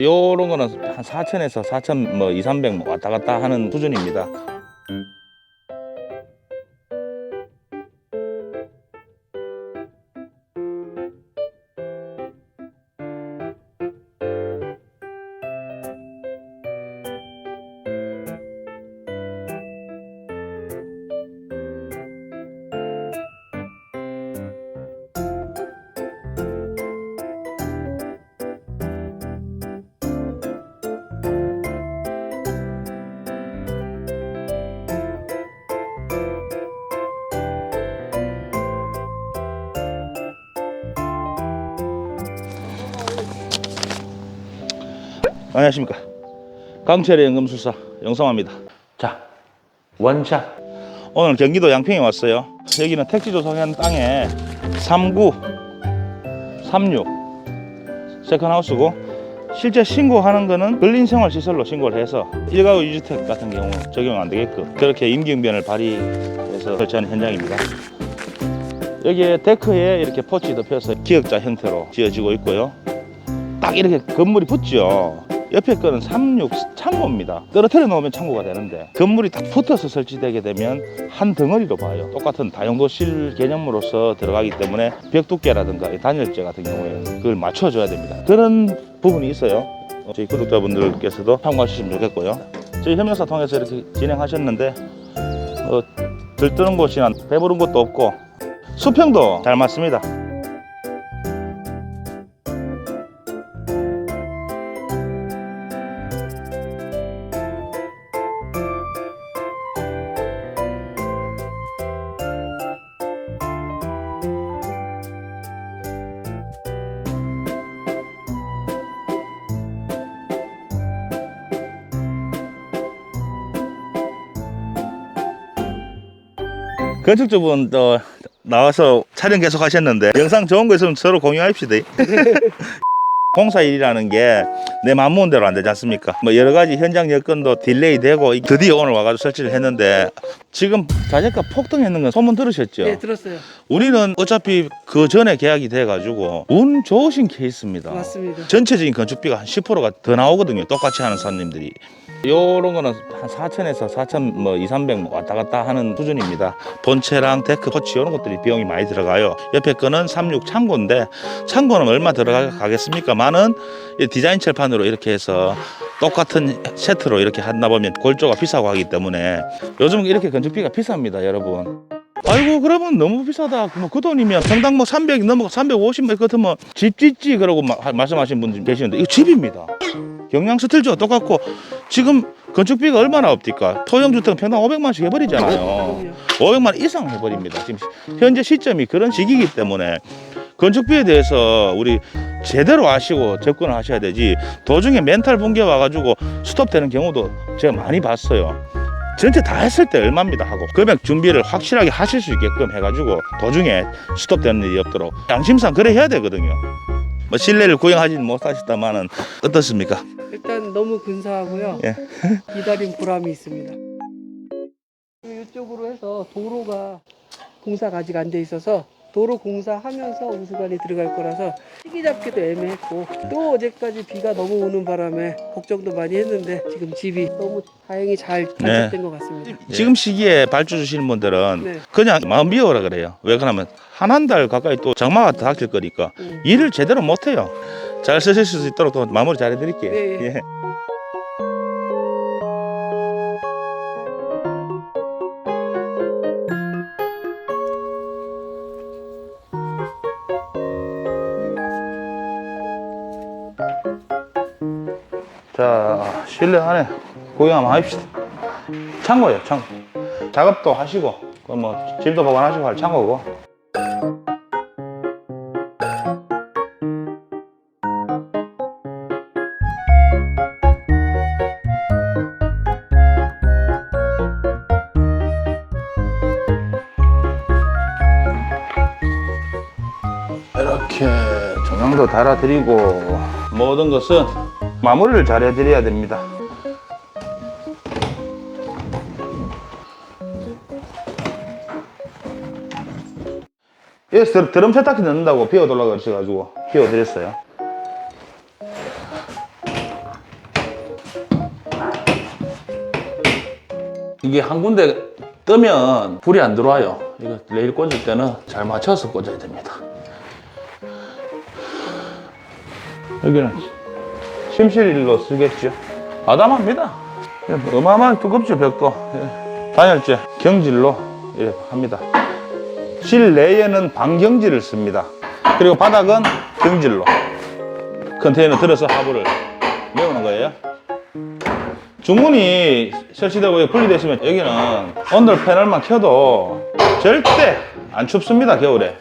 요런 거는 한 4천에서 4천 뭐 2, 300뭐 왔다 갔다 하는 수준입니다. 안녕하십니까. 강철의 연금술사 영성합니다. 자, 원샷. 오늘 경기도 양평에 왔어요. 여기는 택지 조성한 땅에 39, 36 세컨하우스고 실제 신고하는 거는 근린생활시설로 신고를 해서 일가구 유주택 같은 경우 적용 안 되게끔 그렇게 임기응변을 발휘해서 설치하는 현장입니다. 여기에 데크에 이렇게 포치도 펴서 기역자 형태로 지어지고 있고요. 딱 이렇게 건물이 붙죠. 옆에 거는 36 창고입니다. 떨어뜨려 놓으면 창고가 되는데 건물이 딱 붙어서 설치되게 되면 한 덩어리로 봐요. 똑같은 다용도실 개념으로서 들어가기 때문에 벽 두께라든가 이 단열재 같은 경우에 그걸 맞춰줘야 됩니다. 그런 부분이 있어요. 어, 저희 구독자분들께서도 참고하시면 좋겠고요. 저희 협력사 통해서 이렇게 진행하셨는데 어, 들뜨는 곳이나 배부른 곳도 없고 수평도 잘 맞습니다. 건축주분 또 나와서 촬영 계속 하셨는데 영상 좋은 거 있으면 서로 공유합시다. 공사 일이라는 게내 마음먹은 대로 안 되지 않습니까? 뭐 여러 가지 현장 여건도 딜레이 되고 드디어 오늘 와가지고 설치를 했는데 지금 자재가 폭등했는 건 소문 들으셨죠? 네, 들었어요. 우리는 어차피 그 전에 계약이 돼가지고 운 좋으신 케이스입니다. 맞습니다. 전체적인 건축비가 한 10%가 더 나오거든요. 똑같이 하는 사람들이. 요런 거는 한 4천에서 4천 뭐 2, 300 왔다 갔다 하는 수준입니다. 본체랑 데크, 포치 이런 것들이 비용이 많이 들어가요. 옆에 거는 36 창고인데 창고는 얼마 들어가겠습니까만은 이 디자인 철판으로 이렇게 해서 똑같은 세트로 이렇게 한다 보면 골조가 비싸고 하기 때문에 요즘 이렇게 건축비가 비쌉니다, 여러분. 아이고 그러면 너무 비싸다. 뭐그 돈이면 평당 뭐 300 넘어가 350뭐 같으면 집 짓지 그러고 마- 하- 말씀하신 분 계시는데 이거 집입니다. 경량 스틸즈와 똑같고 지금 건축비가 얼마나 없디까? 토형주택은 평당 500만씩 해버리잖아요. 그럼요. 500만 이상 해버립니다. 지금 현재 시점이 그런 시기이기 때문에 건축비에 대해서 우리 제대로 아시고 접근을 하셔야 되지 도중에 멘탈 붕괴 와가지고 스톱되는 경우도 제가 많이 봤어요. 전체 다 했을 때 얼마입니다 하고 금액 준비를 확실하게 하실 수 있게끔 해가지고 도중에 스톱되는 일이 없도록 양심상 그래 해야 되거든요. 뭐 신뢰를 구형하지는 못하셨다마는 어떻습니까? 일단 너무 근사하고요. 예. 기다린 보람이 있습니다. 이쪽으로 해서 도로가 공사가 아직 안 돼 있어서 도로 공사하면서 우수관이 들어갈 거라서 시기 잡기도 애매했고 또 어제까지 비가 너무 오는 바람에 걱정도 많이 했는데 지금 집이 너무 다행히 잘 단착된 것 같습니다. 지금 시기에 발주 주시는 분들은 네. 그냥 마음 비워라 그래요. 왜 그러면 한 한 달 가까이 또 장마가 닥칠 거니까 음. 일을 제대로 못 해요. 잘 쓰실 수 있도록 또 마무리 잘 해드릴게요. 네, 예. 자, 실내 안에 구경 한번 합시다. 창고예요, 창고. 작업도 하시고, 그뭐 집도 보관하시고 할 창고고. 이렇게 조명도 달아드리고 모든 것은 마무리를 잘 해드려야 됩니다. 예, 드럼 세탁기 넣는다고 비워달라고 그러셔가지고 비워드렸어요. 이게 한 군데 뜨면 불이 안 들어와요. 이거 레일 꽂을 때는 잘 맞춰서 꽂아야 됩니다. 여기는 침실로 쓰겠죠. 아담합니다. 예, 어마어마한 두껍죠, 벽도. 예. 단열재, 경질로 이렇게 합니다. 실내에는 방경질을 씁니다. 그리고 바닥은 경질로. 컨테이너 들어서 하부를 메우는 거예요. 중문이 설치되고 분리되어 있으면 여기는 온돌 패널만 켜도 절대 안 춥습니다, 겨울에.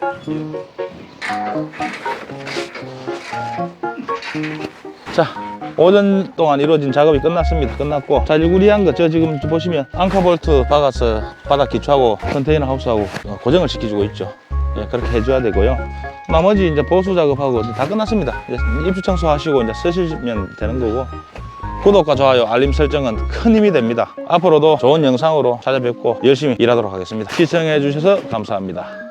자, 오전 동안 이루어진 작업이 끝났습니다. 끝났고, 자, 유구리한 거, 저 지금 보시면 앙카볼트 박아서 바닥 기초하고 컨테이너 하우스하고 어, 고정을 시켜주고 있죠. 예, 그렇게 해줘야 되고요. 나머지 이제 보수 작업하고 다 끝났습니다. 입주 청소하시고 이제 쓰시면 되는 거고. 구독과 좋아요, 알림 설정은 큰 힘이 됩니다. 앞으로도 좋은 영상으로 찾아뵙고 열심히 일하도록 하겠습니다. 시청해 주셔서 감사합니다.